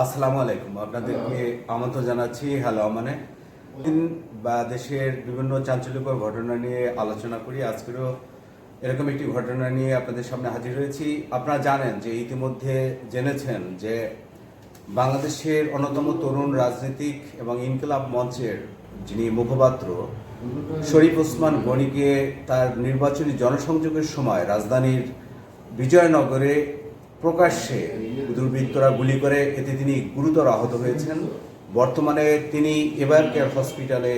আসসালামু আলাইকুম। আপনাদেরকে আমন্ত্রণ জানাচ্ছি। হ্যালো মানে দিন বা দেশের বিভিন্ন চাঞ্চল্যকর ঘটনা নিয়ে আলোচনা করি। আজকেরও এরকম একটি ঘটনা নিয়ে আপনাদের সামনে হাজির হয়েছি। আপনারা জানেন যে ইতিমধ্যে জেনেছেন যে বাংলাদেশের অন্যতম তরুণ রাজনীতিক এবং ইনকলাব মঞ্চের যিনি মুখপাত্র। শরীফ ওসমান গনিকে তার নির্বাচনী জনসংযোগের সময় রাজধানীর বিজয়নগরে প্রকাশ্যে দুর্বৃত্তরা গুলি করে এতে তিনি গুরুতর আহত হয়েছেন। বর্তমানে তিনি এবার কেয়ার হসপিটালে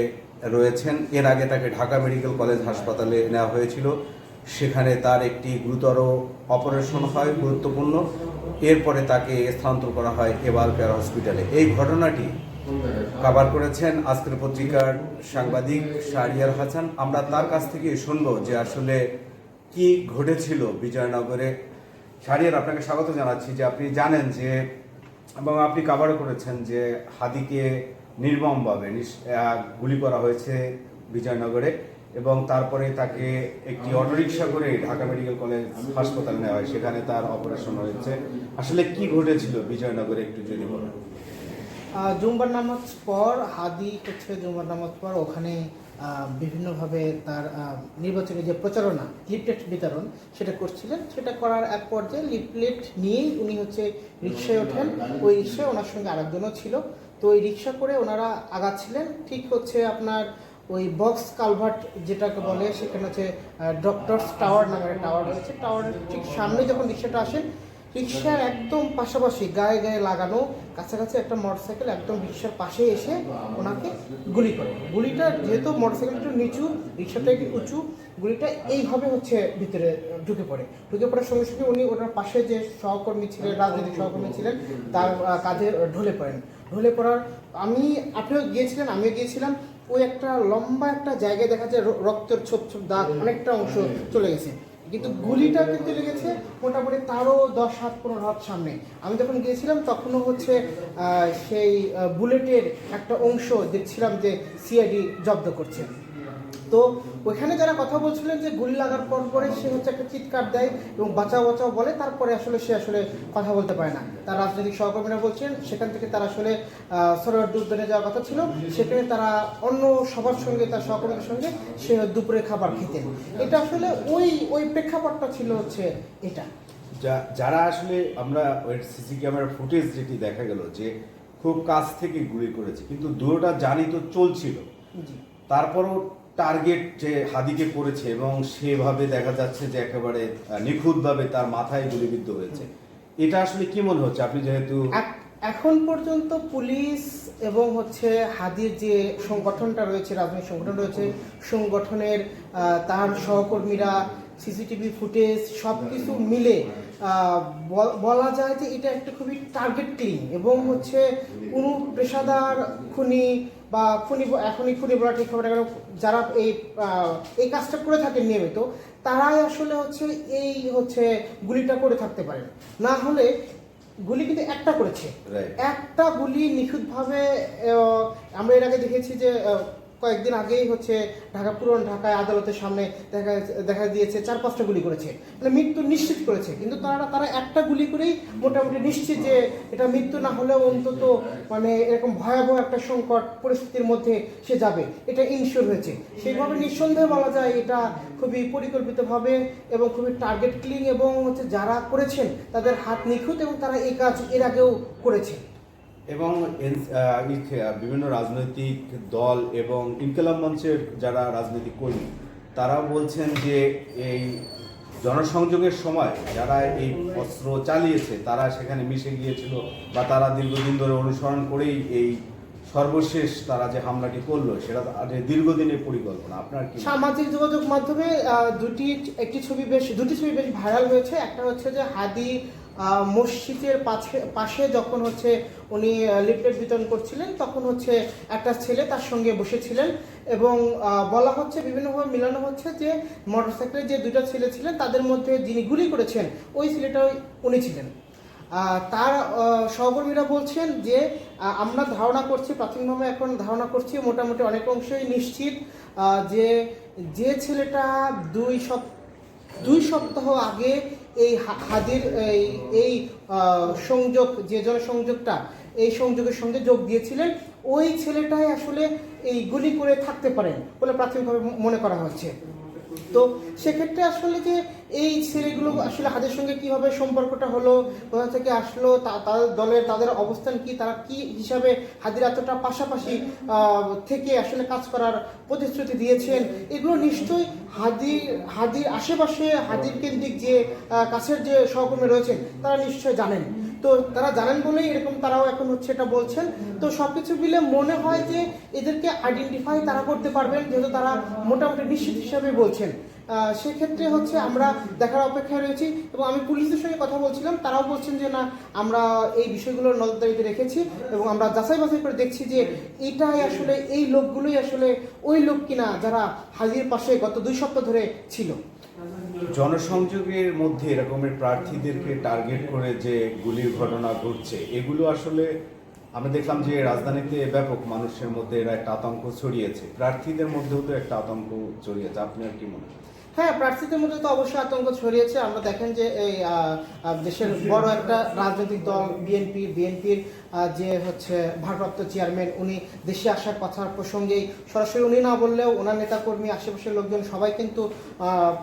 রয়েছেন। এর আগে তাকে ঢাকা মেডিকেল কলেজ হাসপাতালে নেওয়া হয়েছিল। সেখানে তার একটি গুরুতর অপারেশন হয়, গুরুত্বপূর্ণ। এরপরে তাকে স্থানান্তর করা হয় এবার কেয়ার হসপিটালে। এই ঘটনাটি কাবার করেছেন আজকের পত্রিকার সাংবাদিক শাহরিয়ার হাসান। আমরা তার কাছ থেকে শুনব যে আসলে কি ঘটেছিল বিজয়নগরে। শাহরিয়ার আপনাকে স্বাগত জানাচ্ছি যে আপনি জানেন যে এবং আপনি কাভারও করেছেন যে হাদিকে নির্মমভাবে গুলি করা হয়েছে বিজয়নগরে এবং তারপরে তাকে একটি অটোরিকশা করে ঢাকা মেডিকেল কলেজ হাসপাতালে নেওয়া হয় সেখানে তার অপারেশন হয়েছে। আসলে কি ঘটেছিল বিজয়নগরে একটু যদি বলেন? জুম্বার নামাজ পর হাদি হচ্ছে জুম্বার নামাজ পর ওখানে বিভিন্নভাবে তার নির্বাচনী যে প্রচারণা, লিফলেট বিতরণ সেটা করছিলেন। সেটা করার এক পর্যায়ে লিফলেট নিয়েই উনি হচ্ছে রিক্সায় ওঠেন। ওই রিক্সায় ওনার সঙ্গে আরেকজনও ছিল। তো ওই রিক্সা করে ওনারা আগাচ্ছিলেন। ঠিক হচ্ছে আপনার ওই বক্স কালভার্ট যেটাকে বলে, সেখানে হচ্ছে ডক্টরস টাওয়ার নামের টাওয়ার রয়েছে। টাওয়ারের ঠিক সামনে যখন রিক্সাটা আসে রিক্সার একদম পাশাপাশি গায়ে গায়ে লাগানো, কাছাকাছি একটা মোটরসাইকেল একদম রিক্সার পাশে এসে ওনাকে গুলি করে। গুলিটা যেহেতু মোটরসাইকেলটা নিচু, রিক্সাটা একটু উঁচু, গুলিটা এইভাবে হচ্ছে ভিতরে ঢুকে পড়ে। ঢুকে পড়ার সঙ্গে সঙ্গে উনি ওনার পাশে যে সহকর্মী ছিলেন, রাজনৈতিক সহকর্মী ছিলেন, তার কাঁধে ঢলে পড়েন। ঢলে পড়ার, আমি, আপনিও গিয়েছিলেন, আমিও গিয়েছিলাম, ওই একটা লম্বা একটা জায়গায় দেখা যায় রক্তের ছোপ ছোপ, দাগ অনেকটা অংশ চলে গেছে। কিন্তু গুলিটা কিন্তু লেগেছে মোটামুটি তারও দশ হাত, পনেরো হাত সামনে। আমি যখন গিয়েছিলাম, তখনও হচ্ছে সেই বুলেটের একটা অংশ দেখছিলাম যে সিআইডি জব্দ করছে। তো ওইখানে যারা কথা বলছিলেন যে গুলি লাগার পর পরে সে হচ্ছে একটা চিৎকার দেয় এবং বাঁচাও বাঁচাও বলে তারপরে আসলে সে আসলে কথা বলতে পারে না। তার রাজনৈতিক সহকর্মীরা বলছেন সেখান থেকে তারা আসলে সরোয়ার উদ্যানে যাওয়ার কথা ছিল। সেখানে তারা অন্য সবার সঙ্গে তার সহকর্মীদের সঙ্গে সে দুপুরে খাবার খেতেন। এটা আসলে ওই ওই প্রেক্ষাপটটা ছিল হচ্ছে এটা। যা- যারা আসলে আমরা ওই সিসি ক্যামেরার ফুটেজ যেটি দেখা গেল যে খুব কাছ থেকে গুলি করেছে কিন্তু দুটোটা জানি তো চলছিল। তারপরও টার্গেট যে হাদিকে করেছে এবং সেভাবে দেখা যাচ্ছে যে একেবারে নিখুঁতভাবে তার মাথায় গুলিবিদ্ধ হয়েছে। এটা আসলে কি মনে হচ্ছে? আপনি যেহেতু এখন পর্যন্ত পুলিশ এবং হচ্ছে হাদির যে সংগঠনটা রয়েছে, রাজনৈতিক সংগঠন রয়েছে, সংগঠনের তার সহকর্মীরা, সিসিটিভি ফুটেজ সব কিছু মিলে বলা যায় যে এটা একটা খুবই টার্গেট ক্লিন এবং হচ্ছে কোনো পেশাদার খুনি বা খুনি এখনই খুনি বলা ঠিক হবে না কারণ যারা এই এই কাজটা করে থাকেন নিয়মিত তারাই আসলে হচ্ছে এই হচ্ছে গুলিটা করে থাকতে পারেন। না হলে গুলি কিন্তু একটা করেছে। একটা গুলি নিখুঁতভাবে আমরা এর আগে দেখেছি যে কয়েকদিন আগেই হচ্ছে ঢাকা, পুরন ঢাকায় আদালতের সামনে দেখা দেখা দিয়েছে, চার পাঁচটা গুলি করেছে। মানে মৃত্যু নিশ্চিত করেছে। কিন্তু তারা তারা একটা গুলি করেই মোটামুটি নিশ্চিত যে এটা মৃত্যু না হলেও অন্তত মানে এরকম ভয়াবহ একটা সংকট পরিস্থিতির মধ্যে সে যাবে। এটা ইনশিওর হয়েছে। সেইভাবে নিঃসন্দেহে বলা যায় এটা খুবই পরিকল্পিতভাবে এবং খুবই টার্গেট ক্লিং এবং হচ্ছে যারা করেছেন তাদের হাত নিখুঁত এবং তারা এই কাজ এর আগেও করেছে। এবং বিভিন্ন রাজনৈতিক দল এবং ইনকলাব মঞ্চের যারা রাজনৈতিক কর্মী, তারাও বলছেন যে এই জনসংযোগের সময় যারা এই অস্ত্র চালিয়েছে, তারা সেখানে মিশে গিয়েছিল বা তারা দীর্ঘদিন ধরে অনুসরণ করেই এই সর্বশেষ তারা যে হামলাটি করল, সেটা দীর্ঘদিনের পরিকল্পনা। আপনার কি সামাজিক যোগাযোগ মাধ্যমে দুটি, একটি ছবি বেশ, দুটি ছবি বেশ ভাইরাল হয়েছে। একটা হচ্ছে যে হাদি মসজিদের পাশে পাশে যখন হচ্ছে উনি লিফলেট বিতরণ করছিলেন, তখন হচ্ছে একটা ছেলে তার সঙ্গে বসেছিলেন এবং বলা হচ্ছে, বিভিন্নভাবে মিলানো হচ্ছে যে মোটরসাইকেলে যে দুটো ছেলে ছিলেন, তাদের মধ্যে যিনি গুলি করেছেন, ওই ছেলেটা উনি ছিলেন। তার সহকর্মীরা বলছেন যে আমরা ধারণা করছি, প্রাথমিকভাবে এখন ধারণা করছি, মোটামুটি অনেক অংশই নিশ্চিত যে যে ছেলেটা দুই সপ্তাহ দুই সপ্তাহ আগে এই হাদির, এই এই সংযোগ, যে জনসংযোগটা, এই সংযোগের সঙ্গে যোগ দিয়েছিলেন, ওই ছেলেটাই আসলে এই গুলি করে থাকতে পারেন বলে প্রাথমিকভাবে মনে করা হচ্ছে। তো সেক্ষেত্রে আসলে যে এই ছেলেগুলো আসলে হাদের সঙ্গে কীভাবে সম্পর্কটা হলো, কোথা থেকে আসলো তাদের দলের, তাদের অবস্থান কি, তারা কি হিসাবে হাদির এতটা পাশাপাশি থেকে আসলে কাজ করার প্রতিশ্রুতি দিয়েছেন, এগুলো নিশ্চয়ই হাদির হাদির আশেপাশে হাদির কেন্দ্রিক যে কাছের যে সহকর্মী রয়েছেন, তারা নিশ্চয় জানেন। তো তারা জানেন বলেই এরকম তারাও এখন হচ্ছে এটা বলছেন। তো সবকিছু মিলে মনে হয় যে এদেরকে আইডেন্টিফাই তারা করতে পারবেন যেহেতু তারা মোটামুটি নিশ্চিত হিসাবে বলছেন। সেক্ষেত্রে হচ্ছে আমরা দেখার অপেক্ষায় রয়েছি এবং আমি পুলিশের সঙ্গে কথা বলছিলাম তারাও বলছেন যে না আমরা এই বিষয়গুলো নজরদারিতে রেখেছি এবং আমরা যাচাই বাছাই করে দেখছি যে এটাই আসলে এই লোকগুলোই আসলে ওই লোক কিনা যারা হাজির পাশে গত দুই সপ্তাহ ধরে ছিল। জনসংযোগের মধ্যে এরকমের প্রার্থীদেরকে টার্গেট করে যে গুলির ঘটনা ঘটছে, এগুলো আসলে আমরা দেখলাম যে রাজধানীতে ব্যাপক মানুষের মধ্যে এরা একটা আতঙ্ক ছড়িয়েছে। প্রার্থীদের মধ্যেও তো একটা আতঙ্ক ছড়িয়েছে, আপনার কি মনে হয়? হ্যাঁ প্রার্থীদের মধ্যে তো অবশ্যই আতঙ্ক ছড়িয়েছে। আমরা দেখেন যে এই দেশের বড় একটা রাজনৈতিক দল, বিএনপি, বিএনপির যে হচ্ছে ভারপ্রাপ্ত চেয়ারম্যান উনি দেশে আসার কথার প্রসঙ্গেই সরাসরি উনি না বললেও ওনার নেতাকর্মী আশেপাশের লোকজন সবাই কিন্তু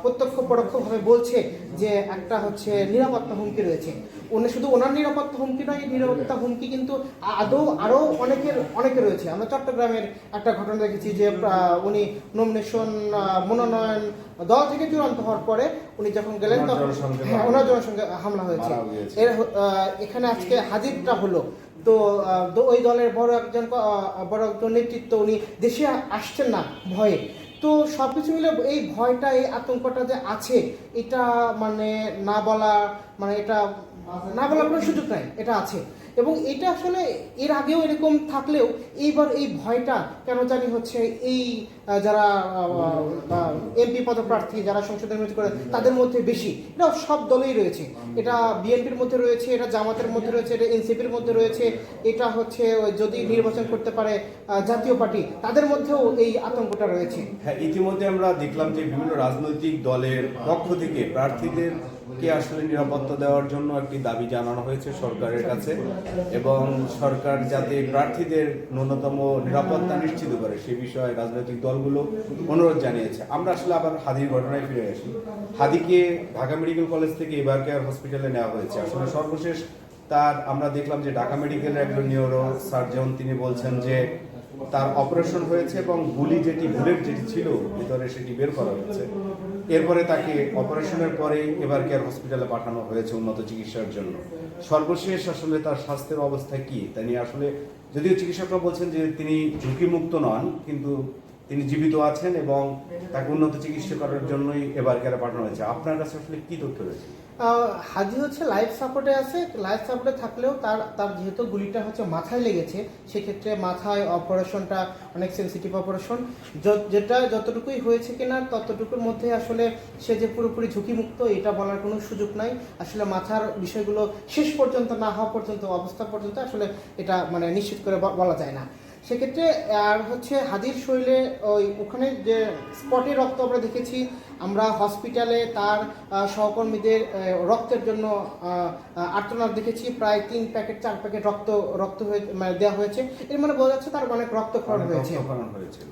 প্রত্যক্ষ পরোক্ষভাবে বলছে যে একটা হচ্ছে নিরাপত্তা হুমকি রয়েছে। উনি শুধু ওনার নিরাপত্তা হুমকি নয় নিরাপত্তা হুমকি কিন্তু আদৌ আরও অনেকের অনেকে রয়েছে। আমরা চট্টগ্রামের একটা ঘটনা দেখেছি যে উনি নমিনেশন মনোনয়ন দল থেকে চূড়ান্ত হওয়ার পরে উনি যখন গেলেন তখন হ্যাঁ ওনার জনসংখ্যা হামলা হয়েছে। এর এখানে আজকে হাজিরটা হলো। তো ওই দলের বড় একজন বড় একজন নেতৃত্ব উনি দেশে আসছেন না ভয়ে। তো সব কিছু মিলে এই ভয়টা, এই আতঙ্কটা যে আছে, এটা মানে না বলা মানে এটা না বলার কোনো সুযোগ নাই, এটা আছে। এবং এটা আসলে এর আগেও এরকম থাকলেও এইবার এই ভয়টা কেন জানি হচ্ছে এই যারা এমপি পদপ্রার্থী যারা সংসদে নির্বাচন করে, তাদের মধ্যে বেশি। এটা সব দলেই রয়েছে। এটা বিএনপির মধ্যে রয়েছে, এটা জামাতের মধ্যে রয়েছে, এটা এনসিপির মধ্যে রয়েছে, এটা হচ্ছে যদি নির্বাচন করতে পারে জাতীয় পার্টি, তাদের মধ্যেও এই আতঙ্কটা রয়েছে। হ্যাঁ ইতিমধ্যে আমরা দেখলাম যে বিভিন্ন রাজনৈতিক দলের পক্ষ থেকে প্রার্থীদেরকে আসলে নিরাপত্তা দেওয়ার জন্য একটি দাবি জানানো হয়েছে সরকারের কাছে এবং সরকার যাতে প্রার্থীদের ন্যূনতম নিরাপত্তা নিশ্চিত করে সে বিষয়ে রাজনৈতিক দলগুলো অনুরোধ জানিয়েছে। আমরা আসলে আবার হাদির ঘটনায় ফিরে আসি। হাদিকে ঢাকা মেডিকেল কলেজ থেকে এবার কেয়ার হসপিটালে নেওয়া হয়েছে। আসলে সর্বশেষ তার আমরা দেখলাম যে ঢাকা মেডিকেলের একজন নিউরো সার্জন তিনি বলছেন যে তার অপারেশন হয়েছে এবং গুলি যেটি, বুলেট যেটি ছিল, ভিতরে সেটি বের করা হয়েছে। এরপরে তাকে অপারেশনের পরে এবার কেয়ার হসপিটালে পাঠানো হয়েছে উন্নত চিকিৎসার জন্য। সর্বশেষ আসলে তার স্বাস্থ্যের অবস্থা কি? তা নিয়ে আসলে যদিও চিকিৎসকরা বলছেন যে তিনি ঝুঁকিমুক্ত নন, কিন্তু তিনি জীবিত আছেন এবং তাকে উন্নত চিকিৎসা করার জন্যই এবার কেয়ারে পাঠানো হয়েছে। আপনার কাছে আসলে কি তথ্য রয়েছে? হাজি হচ্ছে লাইফ সাপোর্টে আছে লাইফ সাপোর্টে থাকলেও তার তার যেহেতু গুলিটা হচ্ছে মাথায় লেগেছে, সেক্ষেত্রে মাথায় অপারেশনটা অনেক সেন্সিটিভ অপারেশন যেটা যতটুকুই হয়েছে কিনা ততটুকুর মধ্যে আসলে সে যে পুরোপুরি ঝুঁকিমুক্ত, এটা বলার কোনো সুযোগ নাই। আসলে মাথার বিষয়গুলো শেষ পর্যন্ত না হওয়া পর্যন্ত, অবস্থা পর্যন্ত আসলে এটা মানে নিশ্চিত করে বলা যায় না। সেক্ষেত্রে আর হচ্ছে হাদির শরীরে ওই ওখানে যে স্পটে রক্ত আমরা দেখেছি আমরা হসপিটালে তার সহকর্মীদের রক্তের জন্য আর্তনাদ দেখেছি প্রায় তিন প্যাকেট চার প্যাকেট রক্ত রক্ত হয়ে মানে দেওয়া হয়েছে। এর মানে বোঝা যাচ্ছে তার অনেক রক্তক্ষরণ হয়েছে।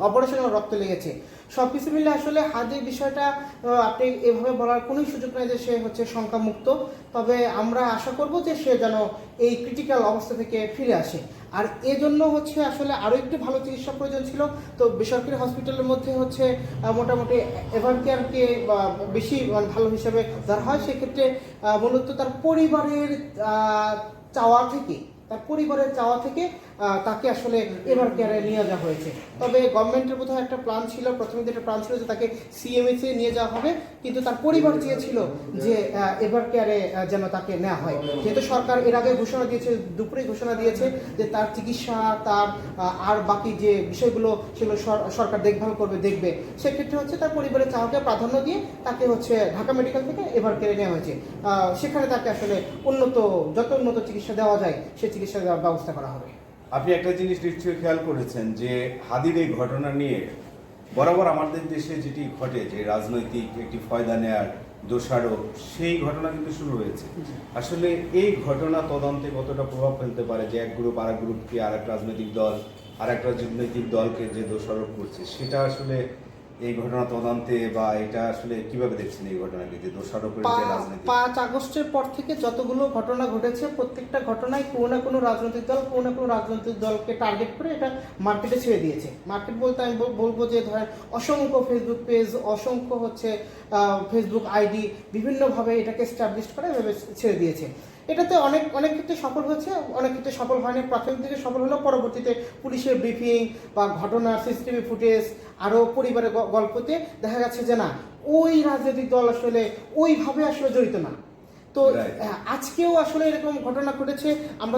অপারেশনে রক্ত লেগেছে। সব কিছু মিলে আসলে হাদির বিষয়টা আপনি এভাবে বলার কোনো সুযোগ নাই যে সে হচ্ছে সংখ্যামুক্ত তবে আমরা আশা করব যে সে যেন এই ক্রিটিক্যাল অবস্থা থেকে ফিরে আসে। আর এজন্য হচ্ছে আসলে আরও একটু ভালো চিকিৎসা প্রয়োজন ছিল। তো বেসরকারি হসপিটালের মধ্যে হচ্ছে মোটামুটি এভার কেয়ারকে বেশি মানে ভালো হিসাবে ধরা হয়, সেক্ষেত্রে মূলত তার পরিবারের চাওয়া থেকে, তার পরিবারের চাওয়া থেকে তাকে আসলে এবার কেয়ারে নিয়ে যাওয়া হয়েছে। তবে গভর্নমেন্টের বোধহয় একটা প্ল্যান ছিল, প্রথমে একটা প্ল্যান ছিল যে তাকে সিএমএস এ নিয়ে যাওয়া হবে, কিন্তু তার পরিবার চেয়েছিল যে এবার কেয়ারে যেন তাকে নেওয়া হয়। যেহেতু সরকার এর আগে ঘোষণা দিয়েছে দুপুরে ঘোষণা দিয়েছে যে তার চিকিৎসা, তার আর বাকি যে বিষয়গুলো সেগুলো সর- সরকার দেখভাল করবে, দেখবে। সেক্ষেত্রে হচ্ছে তার পরিবারের চাওয়াকে প্রাধান্য দিয়ে তাকে হচ্ছে ঢাকা মেডিকেল থেকে এবার কেড়ে নেওয়া হয়েছে। সেখানে তাকে আসলে উন্নত, যত উন্নত চিকিৎসা দেওয়া যায়, সে চিকিৎসা দেওয়ার ব্যবস্থা করা হবে। আপনি একটা জিনিস নিশ্চয়ই খেয়াল করেছেন যে হাদির এই ঘটনা নিয়ে বরাবর আমাদের দেশে যেটি ঘটে, যে রাজনৈতিক একটি ফয়দা নেয়ার দোষারোপ, সেই ঘটনা কিন্তু শুরু হয়েছে। আসলে এই ঘটনা তদন্তে কতটা প্রভাব ফেলতে পারে যে এক গ্রুপ আর এক গ্রুপকে আর এক রাজনৈতিক দল আর এক রাজনৈতিক দলকে যে দোষারোপ করছে, সেটা আসলে এই ঘটনা তদন্তে বা এটা আসলে কীভাবে দেখছেন এই ঘটনাকে যে দোষারোপের যে রাজনীতি? পাঁচ আগস্টের পর থেকে যতগুলো ঘটনা ঘটেছে প্রত্যেকটা ঘটনায় কোনো না কোনো রাজনৈতিক দল কোনো না কোনো রাজনৈতিক দলকে টার্গেট করে এটা মার্কেটে ছেড়ে দিয়েছে। মার্কেট বলতে আমি বলব যে ধরেন অসংখ্য ফেসবুক পেজ অসংখ্য হচ্ছে ফেসবুক আইডি বিভিন্নভাবে এটাকে স্টাবলিশ করে এভাবে ছেড়ে দিয়েছে। এটাতে অনেক অনেক ক্ষেত্রে সফল হয়েছে অনেক ক্ষেত্রে সফল হয়নি প্রাথমিক দিকে সফল হলেও পরবর্তীতে পুলিশের ব্রিফিং বা ঘটনা সিসিটিভি ফুটেজ আরও পরিবারের গল্পতে দেখা যাচ্ছে যে না ওই রাজনৈতিক দল আসলে ওইভাবে আসলে জড়িত না। তো আজকেও আসলে এরকম ঘটনা ঘটেছে আমরা